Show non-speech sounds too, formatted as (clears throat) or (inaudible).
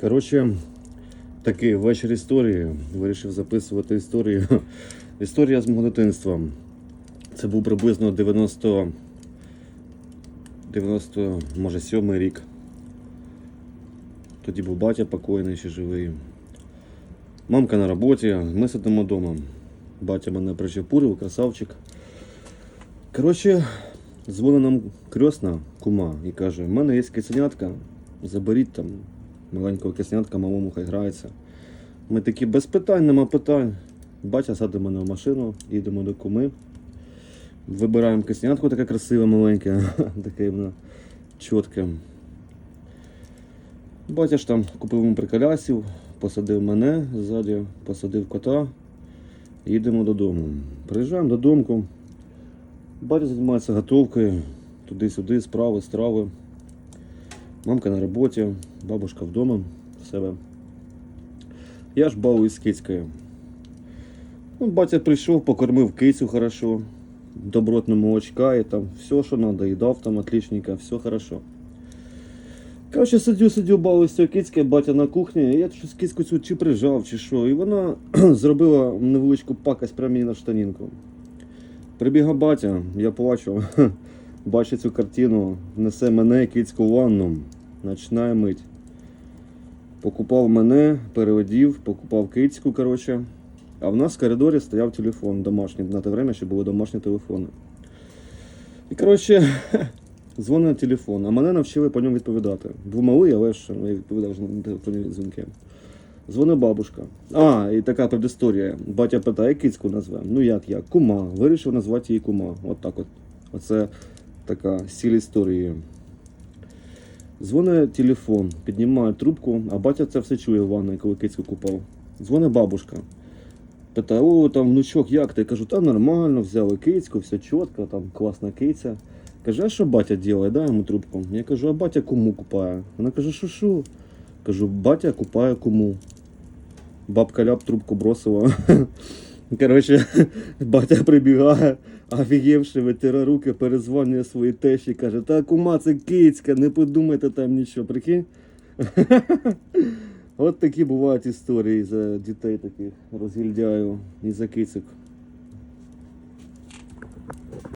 Коротше, такий вечір історії. Вирішив записувати історію. (laughs) Історія з мого дитинства. Це був приблизно 90. 90, може, 7 рік. Тоді був батя покойний, ще живий. Мамка на роботі, ми сидимо вдома. Батя мене причепурив, красавчик. Коротше, дзвонить нам крьосна кума і каже: в мене є кисенятка, заберіть там маленького киснятка, малому хай грається. Ми такі без питань, нема питань. Батя садить мене в машину, їдемо до куми. Вибираємо киснятку, таке красиве, маленьке, (laughs) таке воно чітке. Батя ж там купив йому приколясів, посадив мене ззаді, посадив кота. Їдемо додому. Приїжджаємо додому. Батя займається готовкою, туди-сюди, справи, страви. Мамка на роботі, бабушка вдома в себе. Я ж балуюсь з кицькою. Ну, батя прийшов, покормив кицю хорошо, добротно молочка і там все, що треба, їдав там отличненько, все хорошо. Коротше, сидю, сидю, з цією кицькою, батя на кухні, і я щось кицьку цю чи прижав, чи що. І вона (clears throat) зробила невеличку пакость прямо мені на штанінку. Прибігав батя, я плачу, (laughs) бачить цю картину, несе мене кицьку ванну, починає мить. Покупав мене, переводів, покупав кицьку, коротше. А в нас в коридорі стояв телефон домашній. На те время ще були домашні телефони. І коротше, (laughs) дзвонить на телефон, а мене навчили по ньому відповідати. Був малий, але ж я відповідав на телефонні дзвінки. Дзвонить бабушка. А, і така предісторія. Батя питає, кицьку назве. Ну як як? Кума. Вирішив назвати її кума. От так от. Оце така сіль історії. Дзвонить телефон, піднімає трубку, а батя це все чує в ванні, коли кицьку купав. Дзвонить бабушка. Питає, о, там внучок, як ти? Я кажу, та нормально, взяли кицьку, все чітко, там класна киця. Каже, а що батя робить? Дай йому трубку. Я кажу, а батя кому купає? Вона каже, що що? Кажу, батя купає кому. Бабка ляп трубку бросила. (laughs) Коротше, (laughs) батя прибігає, офігівши, витира руки, перезвонює своїй тещі, каже, та кума, це кицька, не подумайте там нічого, прикинь. (laughs) От такі бувають історії за дітей таких розгільдяю і за кицьок.